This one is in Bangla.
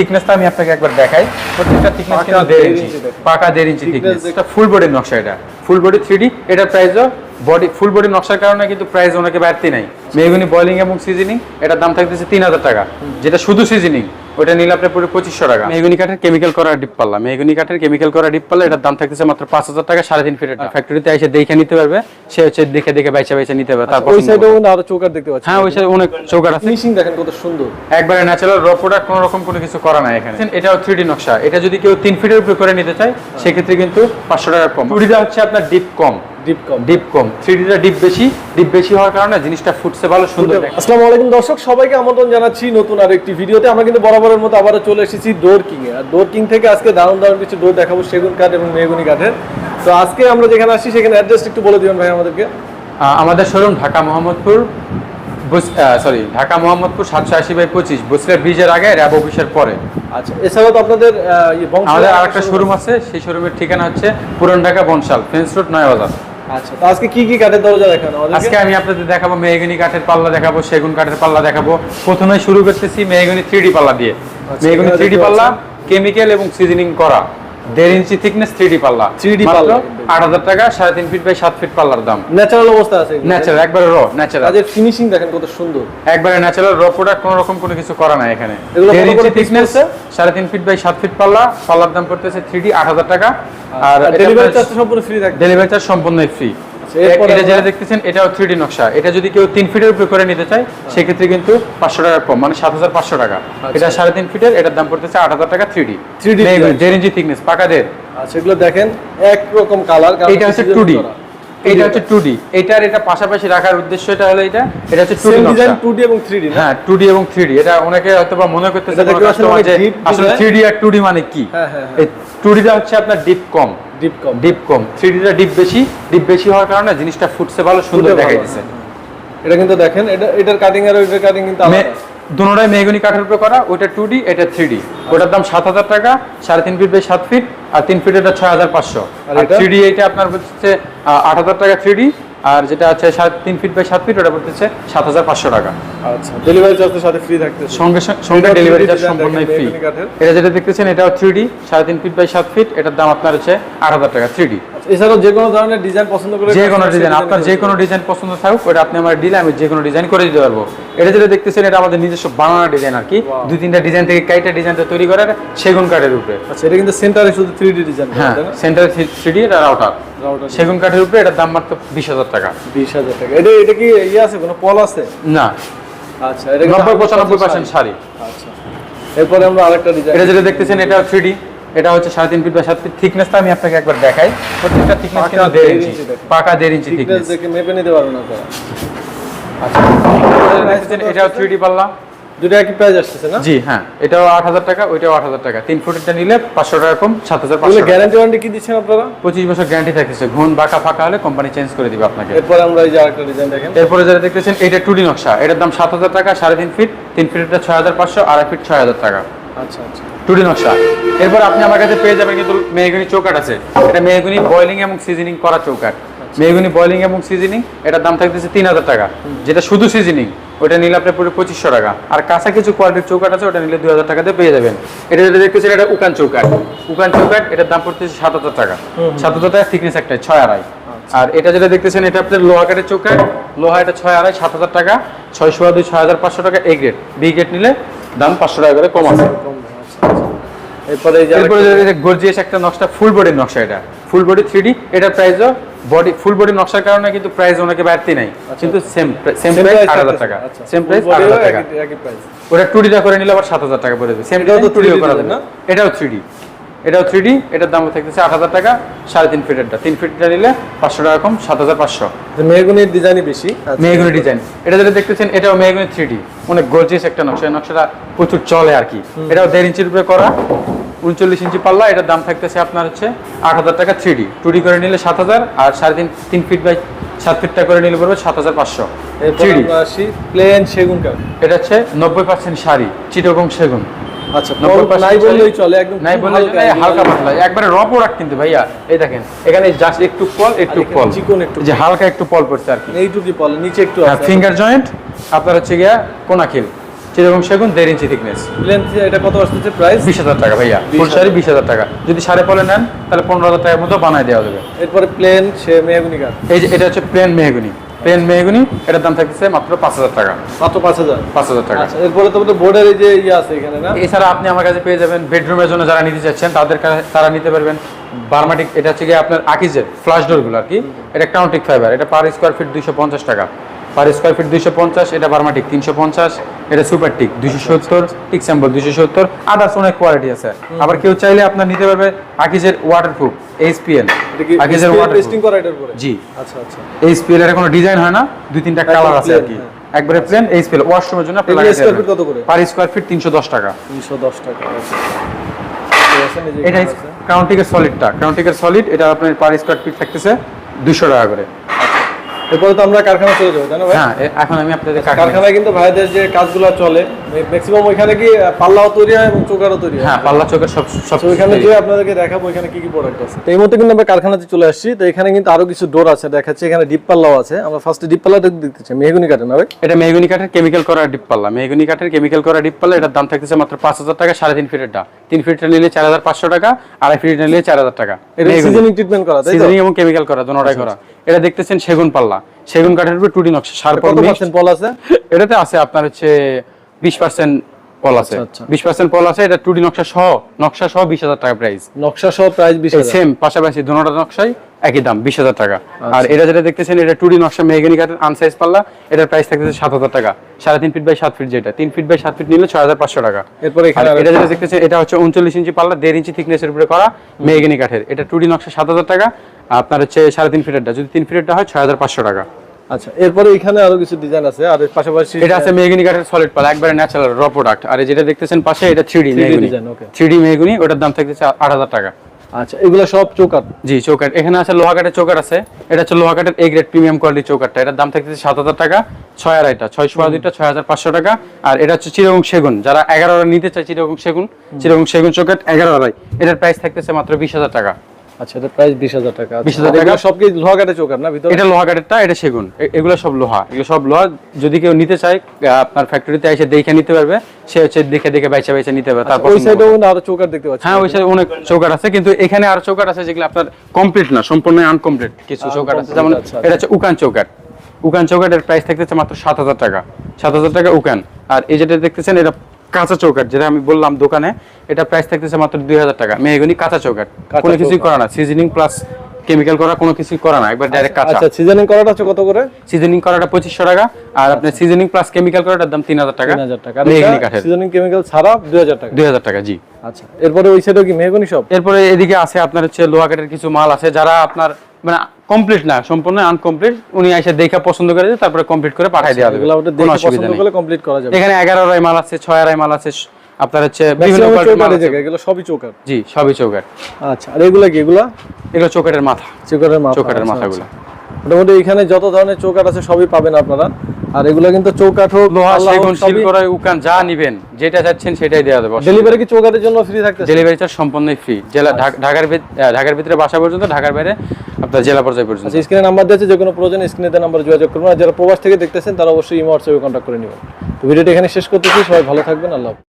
থিকনেসটা আমি আপনাকে একবার দেখাই। প্রত্যেকটা থিকনেস কিন্তু দেড় ইঞ্চি। পাকা দেড় ইঞ্চি থিকনেস এটা ফুল বডি নকশা এটা। ফুল বডি থ্রি এটার প্রাইসও বডি ফুল বডি নকশার কারণে কিন্তু প্রাইস অনেকে বাড়তি নাই। মেহগুনি বয়লিং এবং সিজনিং এটার দাম থাকতেছে তিন হাজার টাকা। যেটা শুধু সিজনিং ওটা নিলে আপনার পুরো পঁচিশশো টাকা। মেহগুনি কাঠের কেমিক্যাল করা ডিপ পাল্লা। মেহগুনি কাঠের কেমিক্যাল করা ডিপ পাল্লা এটার দাম থাকতেছে মাত্র পাঁচ হাজার টাকা সাড়ে তিন ফিটের ফ্যাক্টরিতে এসে দেখে নিতে পারবে সে হচ্ছে দেখে দেখে বাইচা বাইচা নিতে পারবে তারপর ওই সাইডেও কিন্তু আরও চৌকার দেখতে পাচ্ছি। হ্যাঁ ওই সাইডে অনেক চৌকার আছে। ফিনিশিং দেখেন কত সুন্দর। একবারে ন্যাচারাল র প্রোডাক্ট কোনো রকম কোনো কিছু করা নাই এখানে। এটাও থ্রি নকশা। এটা যদি কেউ তিন ফিটের উপরে করে নিতে চায় সেক্ষেত্রে কিন্তু পাঁচশো টাকা কম। টুডিটা হচ্ছে আপনার ডিপ কম। ডিপ কম ডিপ কম থ্রি ডিটা ডিপ বেশি ডিপ বেশি হওয়ার কারণে জিনিসটা ফুটছে ভালো সুন্দর দেখে। আসসালামু আলাইকুম দর্শক সবাইকে আমন্ত্রণ জানাচ্ছি নতুন আর একটি ভিডিওতে। আমরা কিন্তু বরাবরের মতো আবারও চলে এসেছি ডোর কিং এ। আর ডোর কিং থেকে আজকে দারুণ দারুণ কিছু ডোর দেখাবো সেগুন কাঠ এবং মেহগুনি কাঠের। তো আজকে আমরা যেখানে আসছি সেখানে অ্যাড্রেস একটু বলে দিবেন ভাই আমাদেরকে। আমাদের শোরুম ঢাকা মোহাম্মদপুর সরি ঢাকা মোহাম্মদপুর সাতশো আশি বাই পঁচিশ বসিরা ব্রিজের আগে র্যাব অফিসের পরে। আচ্ছা এছাড়াও তো আপনাদের ইয়ে আমাদের আরেকটা শোরুম আছে। সেই শোরুমের ঠিকানা হচ্ছে পুরান ঢাকা বনশাল ফেন্স রোড নয়বাজার। আচ্ছা তো আজকে কি কি কাঠের দরজা দেখানো? আজকে আমি আপনাদের দেখাবো মেহগনি কাঠের পাল্লা দেখাবো সেগুন কাঠের পাল্লা দেখাবো। প্রথমে শুরু করতেছি মেহগনি থ্রি পাল্লা দিয়ে। আচ্ছা, মেহগনি থ্রি দেখতে পাল্লা। কেমিক্যাল এবং সিজনিং করা। দেড় ইঞ্চি থিকনেস থ্রি পাল্লা। থ্রি ডি পাল্লা। আট হাজার টাকা সাড়ে তিন ফিট বাই সাত ফিট পাল্লার দাম। ন্যাচারাল অবস্থা আছে ন্যাচারাল একবারে র ন্যাচারাল তাদের ফিনিশিং দেখেন কত সুন্দর। একবারে ন্যাচারাল র প্রোডাক্ট কোনো রকম কোনো কিছু করা নাই এখানে। দেড় ইঞ্চি থিকনেস সাড়ে তিন ফিট বাই সাত ফিট পাল্লা পাল্লার দাম পড়তেছে থ্রি ডি আট হাজার টাকা। আর আর ডেলিভারি চার্জ সম্পূর্ণ ফ্রি থাকবে ডেলিভারি চার্জ সম্পূর্ণই ফ্রি এটা যেটা দেখতেছেন থ্রি ডি নকশা। এটা যদি কেউ তিন ফিটের উপরে করে নিতে চায় সেক্ষেত্রে কিন্তু পাঁচশো টাকা কম মানে সাত হাজার পাঁচশো টাকা। এটা সাড়ে তিন ফিটের এটার দাম পড়তেছে আট হাজার টাকা থ্রি ডি 3D দেড় ইঞ্চি থিকনেস পাকা দেড়। আচ্ছা দেখেন একরকম কালার এটা হচ্ছে টু ডি এটা হচ্ছে এটার এটা পাশাপাশি রাখার উদ্দেশ্য এটা হলো এটা। এটা হচ্ছে ডিজাইন 2D এবং 3D না? হ্যাঁ এবং এটা অনেকে হয়তো বা মনে করতেছে এটা অনেক যে আসলে আর টু ডি মানে কি? হ্যাঁ, হ্যাঁ, হ্যাঁ। হচ্ছে আপনার ডিপ কম। ডিপ কম ডিপ কম থ্রি ডিটা ডিপ বেশি ডিপ বেশি হওয়ার কারণে জিনিসটা ফুটছে ভালো সুন্দর দেখা যাচ্ছে এটা কিন্তু দেখেন এটা এটার কাটিং আর ওইটার কাটিং কিন্তু আলাদা। দুটোটাই মেহগুনি কাঠের উপরে করা ওটা টু ডি এটা থ্রি ডি ওটার দাম সাত হাজার টাকা সাড়ে তিন ফিট বাই সাত ফিট আর তিন ফিট এটা ছয় হাজার পাঁচশো। আর এটা? থ্রি ডি এইটা আপনার হচ্ছে আট হাজার টাকা থ্রি ডি আর যেটা আছে সাড়ে তিন ফিট বাই সাত ফিট ওটা পড়তেছে সাত হাজার পাঁচশো টাকা। আচ্ছা ডেলিভারি চার্জের সাথে ফ্রি থাকতে সঙ্গে সঙ্গে- ডেলিভারি চার্জ সম্পূর্ণই ফ্রি এটা যেটা দেখতেছেন এটাও থ্রি ডি সাড়ে তিন ফিট বাই সাত ফিট এটার দাম আপনার হচ্ছে আট হাজার টাকা থ্রি ডি এছাড়াও যে কোনো ধরনের ডিজাইন পছন্দ করে যে কোনো ডিজাইন আপনার যে কোনো ডিজাইন পছন্দ থাকুক ওটা আপনি আমার দিলে আমি যে কোনো ডিজাইন করে দিতে পারব। এটা যেটা দেখতেছেন এটা আমাদের নিজস্ব বানানো ডিজাইন আর কি. দুই তিনটা ডিজাইন থেকে কাইটা ডিজাইনটা তৈরি করার সেগুন কাঠের উপরে। আচ্ছা এটা কিন্তু সেন্টারে শুধু 3D ডিজাইন হ্যাঁ centre three D outer router সেগুন কাঠের উপরে এটার দাম মাত্র বিশ হাজার টাকা। 20000 টাকা। এটা এটা কি ইয়ে আছে কোনো পল আছে? না। আচ্ছা এটা নব্বই পঁচানব্বই পার্সেন্ট শাড়ি। আচ্ছা এরপরে আমরা আরেকটা ডিজাইন এটা যেটা দেখতেছেন এটা থ্রি ডি এটা হচ্ছে সাড়ে তিন ফিট বা সাত ফিট থিকনেসটা আমি আপনাকে একবার দেখাই। প্রত্যেকটা থিকনেস কিন্তু দেড় ইঞ্চি পাকা দেড় ইঞ্চি থিকনেস দেখে মেপে নিতে পারবেন আপনারা। দেখতেছেন এটাও থ্রি ডি পাল্লা। দুটো একই প্রাইস আসতেছে না? জি হ্যাঁ। এটাও আট হাজার টাকা ওইটাও আট হাজার টাকা। তিন ফুটেরটা নিলে পাঁচশো টাকা কম সাত হাজার পাঁচশো গ্যারান্টি ওয়ারেন্টি কি দিচ্ছেন আপনারা? পঁচিশ বছর গ্যারান্টি থাকতেছে। বাঁকা ফাঁকা হলে কোম্পানি চেঞ্জ করে দিবে আপনাকে। এরপরে আমরা এই যে আরেকটা ডিজাইন দেখেন। এরপরে দেখতেছেন এটা টু ডি নকশা। এটার দাম সাত হাজার টাকা সাড়ে তিন ফিট তিন ফিটটা ছয় হাজার পাঁচশো আড়াই ফিট ছয় হাজার টাকা। আচ্ছা আচ্ছা। টু ডি নকশা। এরপর আপনি আমার কাছে পেয়ে যাবেন কিন্তু মেহগুনি চৌকাট আছে। এটা মেহগুনি বয়লিং এবং সিজনিং করা চৌকাট মেহগুনি বয়লিং এবং সিজনিং এটার দাম থাকতেছে তিন হাজার টাকা। যেটা শুধু সিজনিং ওটা নিলে আপনার পুরো পঁচিশশো টাকা। আর কাঁচা কিছু কোয়ালিটির চৌকাট আছে, ওটা নিলে দুই হাজার টাকাতে পেয়ে যাবেন। এটা যেটা দেখতেছেন, এটা উকান চৌকাট উকান চৌকাট এটার দাম পড়তেছে সাত হাজার টাকা। সাত হাজার টাকা থিকনেস একটা ছয় আড়াই। আর এটা যেটা দেখতেছেন, এটা আপনার লোহা কাঠের চৌকাট লোহা এটা ছয় আড়াই, সাত হাজার টাকা। ছয়শো দুই, ছয় হাজার পাঁচশো টাকা এ গ্রেড বি গ্রেড নিলে দাম পাঁচশো টাকা করে কম আছে। এরপরে এরপরে গর্জিয়াস একটা নকশা ফুল বডির নকশা এটা। ফুল বডি থ্রি এটার প্রাইসও বডি ফুল বডি নকশার কারণে কিন্তু প্রাইস অনেকে বাড়তি নাই। কিন্তু সেম সেম প্রাইস আট হাজার টাকা। আচ্ছা। সেম প্রাইস আট হাজার টাকা। একই- একই price। ওটা টু করে নিলে আবার সাত হাজার টাকা পড়ে যাবে। সেম তো 3D করা যাবে। না? এটাও থ্রি এটাও থ্রি ডি এটার দাম থাকতেছে আট হাজার টাকা সাড়ে তিন ফিটেরটা তিন ফিটটা নিলে পাঁচশো টাকা কম সাত হাজার পাঁচশো। মেহগুনির ডিজাইনই বেশি। আচ্ছা। মেহগুনি ডিজাইন এটা যেটা দেখতেছেন এটাও মেহগুনি থ্রি ডি অনেক গর্জিয়াস একটা নকশা। নকশাটা প্রচুর চলে আর কি। এটাও দেড় ইঞ্চির উপরে করা। উনচল্লিশ ইঞ্চি পাল্লা এটার দাম থাকতেছে আপনার হচ্ছে আট হাজার টাকা থ্রি ডি টু ডি করে নিলে সাত হাজার আর সাড়ে তিন তিন ফিট বাই সাত ফিটটা করে নিলে পড়বে সাত হাজার পাঁচশো। থ্রি ডি প্লেন সেগুন এটা হচ্ছে নব্বই পার্সেন্ট শাড়ি চিটগং সেগুন। আচ্ছা নাই বললেই চলে একদম নাই খুব হালকা, পাতলা। একবারে র প্রোডাক্ট কিন্তু ভাইয়া এই দেখেন এখানে জাস্ট একটু পল একটু এখানে পল। চিকন একটু যে হালকা একটু পল পড়ছে আর কি। এইটুকুই পলে নিচে একটু ফিঙ্গার জয়েন্ট আপনার হচ্ছে গিয়া কোনাখিল। চিরকম সেগুন দেড় ইঞ্চি থিকনেস এটা কত আসতেছে প্রাইস বিশ হাজার টাকা ভাইয়া। ফুল শাড়ি বিশ হাজার টাকা। যদি সাড়ে পলে নেন তাহলে পনেরো হাজার টাকার মতো বানায় দেওয়া যাবে। এরপরে প্লেন সে মেহগুনি কাঠ এই যে এটা হচ্ছে প্লেন মেহগুনি। প্লেন মেহগুনি এটার দাম থাকতেছে মাত্র পাঁচ হাজার টাকা। মাত্র পাঁচ হাজার? পাঁচ হাজার টাকা। আচ্ছা এরপরে তো বোর্ডের এই যে ইয়ে আছে এখানে না? এছাড়া আপনি আমার কাছে পেয়ে যাবেন বেডরুমের জন্য যারা নিতে চাচ্ছেন তাদের তারা নিতে পারবেন বার্মাটিক এটা হচ্ছে গিয়ে আপনার আকিজের ফ্লাশ ডোরগুলো আর কি। এটা কাউন্টিক ফাইবার এটা পার স্কোয়ার ফিট দুইশো পঞ্চাশ টাকা। পার স্কোয়ার ফিট দুইশো পঞ্চাশ এটা বার্মাটিক তিনশো পঞ্চাশ এটা সুপার টিক দুইশো সত্তর টিক স্যাম্বল দুইশো সত্তর আদার্স অনেক কোয়ালিটি আছে আবার কেউ চাইলে আপনার নিতে পারবে আকিজের ওয়াটারপ্রুফ এইচপিএল আকিজের ওয়াটারপ্রুফ টেস্টিং করা এটার উপরে জি আচ্ছা আচ্ছা এইচপিএল এর কোনো ডিজাইন হয় না দুই তিনটা কালার আছে আর কি হ্যাঁ। একবারে প্লেন এইচপিএল ওয়াশরুমের জন্য আপনি লাগাতে পারবেন। কত করে? পার স্কোয়ার ফিট তিনশো দশ টাকা তিনশো দশ টাকা আচ্ছা। এটা। ক্রাউন্টিকের সলিডটা ক্রাউন্টিকের সলিড এটা আপনার পার স্কোয়ার ফিট থাকতেছে দুশো টাকা করে এরপরে তো আমরা কারখানা চলে যাব জানো ভাই? হ্যাঁ এখন আমি আপনাদের কারখানায় কিন্তু ভাইদের যে কাজগুলো চলে ম্যাক্সিমাম ওইখানে কি পাল্লাও তৈরি হয় এবং চোকারও তৈরি হয়? হ্যাঁ পাল্লা চোখের সব সব ওইখানে যে আপনাদেরকে দেখাবো কি কি প্রোডাক্ট আছে? তো এই মুহূর্তে কিন্তু আমরা কারখানাতে চলে আসছি তো এখানে কিন্তু আরও কিছু ডোর আছে দেখাচ্ছি এখানে ডিপ পাল্লাও আছে। আমরা ফার্স্টে ডিপ পাল্লাটা দেখতে চাই মেহগুনি কাটে না ভাই? এটা মেহগুনি কাঠের কেমিক্যাল করা ডিপ পাল্লা। মেহগুনি কাঠের কেমিক্যাল করা ডিপ পাল্লা এটার দাম থাকতেছে মাত্র পাঁচ হাজার টাকা সাড়ে তিন ফিটেরটা তিন ফিটটা নিলে চার হাজার পাঁচশো টাকা আড়াই ফিট নিলে চার হাজার টাকা। সিজনিং ট্রিটমেন্ট করা সিজনিং এবং কেমিক্যাল করা দুটোটাই করা। এটা দেখতেছেন সেগুন পাল্লা। সেগুন কাঠের উপর টুডি নকশা সার পল আছে? এটাতে আছে আপনার হচ্ছে বিশ পার্সেন্ট পল আছে। আচ্ছা, আচ্ছা। বিশ পার্সেন্ট পল আছে এটা টুডি নকশা সহ নকশা সহ বিশ হাজার টাকা প্রাইস নকশা সহ প্রাইস বিশ সেম পাশাপাশি নকশাই একই দাম বিশ হাজার টাকা। আচ্ছা। আর এটা যেটা দেখতেছেন এটা টুডি নকশা মেগানি কাঠের আনসাইজ পাল্লা এটার প্রাইস থাকতেছে সাত হাজার টাকা। সাড়ে তিন ফিট বাই সাত ফিট যেটা। তিন ফিট বাই সাত ফিট নিলে ছয় হাজার পাঁচশো টাকা। এরপরে এটা যেটা দেখতেছেন এটা হচ্ছে উনচল্লিশ ইঞ্চি পাল্লা দেড় ইঞ্চি থিকনেসের উপরে করা মেগানি কাঠের। এটা টুডি নকশা সাত হাজার টাকা। আপনার হচ্ছে সাড়ে তিন ফিটেরটা যদি তিন ফিটেরটা হয় ছয় হাজার পাঁচশো টাকা। আচ্ছা এরপরে এখানে আরও কিছু ডিজাইন আছে আর এর পাশাপাশি এটা আছে মেহগুনি কাঠের সলিড পালা একবারে ন্যাচারাল র প্রোডাক্ট আর যেটা দেখতেছেন পাশে এটা থ্রি ডি 3D মেহগুনি। design, okay. থ্রি ডি মেহগুনি ওটার দাম থাকতেছে আট হাজার টাকা। আচ্ছা এগুলো সব চৌকাট জি চৌকাট এখানে আছে লোহা কাঠের চৌকাট আছে। এটা হচ্ছে লোহা কাঠের এ গ্রেড প্রিমিয়াম কোয়ালিটি চৌকাটটা এটার দাম থাকতেছে সাত হাজার টাকা ছয় আড়াইটা ছয় সোয়া দুইটা ছয় হাজার পাঁচশো টাকা। আর এটা হচ্ছে চিরগং সেগুন। যারা এগারো নিতে চায় চিরগং সেগুন চিরগং সেগুন চৌকাট এগারো আড়াই। এটার প্রাইস থাকতেছে মাত্র বিশ হাজার টাকা। আচ্ছা এটা প্রাইস বিশ হাজার টাকা। 20,000 টাকা। এগুলো সব কি লোহা কাটে চৌকাট না ভিতরে? এটা লোহা কাঠেরটা এটা সেগুন। এগুলো সব লোহা। এগুলো সব লোহা। যদি কেউ নিতে চায় আপনার ফ্যাক্টরিতে এসে দেখে নিতে পারবে। সে হচ্ছে দেখে দেখে বাইচা বাইচা নিতে পারবে তারপর ওই আরও চৌকাট দেখতে পাচ্ছি। হ্যাঁ ওই সাইডে অনেক চৌকাট আছে কিন্তু এখানে আরও চৌকাট আছে যেগুলো আপনার কমপ্লিট না সম্পূর্ণ আনকমপ্লিট কিছু চৌকাট আছে। যেমন আচ্ছা, আচ্ছা। এটা হচ্ছে উকান চৌকাট উকান চৌকাটের প্রাইস থাকতেছে মাত্র সাত হাজার টাকা। সাত হাজার টাকা উকান। আর এই যেটা দেখতেছেন এটা কাঁচা চৌকাট যেটা আমি বললাম দোকানে এটা প্রাইস থাকতেছে মাত্র দুই হাজার টাকা। মেহগুনি কাঁচা চৌকাট কোনো কিছুই করা না। সিজনিং প্লাস কেমিক্যাল করা কোনো কিছুই করা না। একবার ডাইরেক্ট কাঁচা। আচ্ছা সিজনিং করাটা হচ্ছে কত করে? সিজনিং করাটা পঁচিশশো টাকা। আর আপনার সিজনিং প্লাস কেমিক্যাল করাটার দাম তিন হাজার টাকা। তিন হাজার টাকা। মেহগুনি কাঠের। সিজনিং কেমিক্যাল ছাড়া দুই হাজার টাকা। দুই হাজার টাকা জি। আচ্ছা এরপরে ওই সাইডেও কি মেহগনি সব? এরপরে এদিকে আছে আপনার হচ্ছে লোহা কাঠের কিছু মাল আছে। যারা আপনার মানে কমপ্লিট না সম্পূর্ণ আনকমপ্লিট উনি এসে দেখা পছন্দ করে তারপরে কমপ্লিট করে পাঠিয়ে দেওয়া এগুলো ওটা কোনো দেখে অসুবিধা পছন্দ নেই। করলে কমপ্লিট করা যাবে। এখানে এগারো রাই মাল আছে ছয় আড়াই মাল আছে আপনার হচ্ছে বিভিন্ন কোয়ালিটির মাল আছে। এগুলো সবই চৌকাট জি সবই চৌকাট আচ্ছা আর এগুলো কি এগুলো? এগুলো চৌকাটের মাথা। চৌকাটের মাথা চৌকাটের আচ্ছা, মাথাগুলো। আচ্ছা। মোটামুটি এখানে যত ধরনের চৌকাট আছে সবই পাবেন আপনারা। আর এগুলো কিন্তু চৌকাঠ হোক লোহা সেগুন সিল শিলকড়াই উকান যা নিবেন যেটা চাচ্ছেন সেটাই দেওয়া দেবো। ডেলিভারি কি চৌকাঠের জন্য ফ্রি থাকতেছে? ডেলিভারি চার্জ সম্পূর্ণই ফ্রি জেলা ঢাকার ঢাকার ভিতরে বাসা পর্যন্ত ঢাকার বাইরে আপনার জেলা পর্যায়ে পর্যন্ত। আচ্ছা স্ক্রিনে নাম্বার দিয়েছে যে কোনো প্রয়োজন স্ক্রিনে নাম্বার যোগাযোগ করুন আর যারা প্রবাস থেকে দেখতেছেন তারা অবশ্যই ইমো হোয়াটসঅ্যাপে কন্ট্যাক্ট করে নেবেন। তো ভিডিওটা এখানে শেষ করতেছি সবাই ভালো থাকবেন আল্লাহ।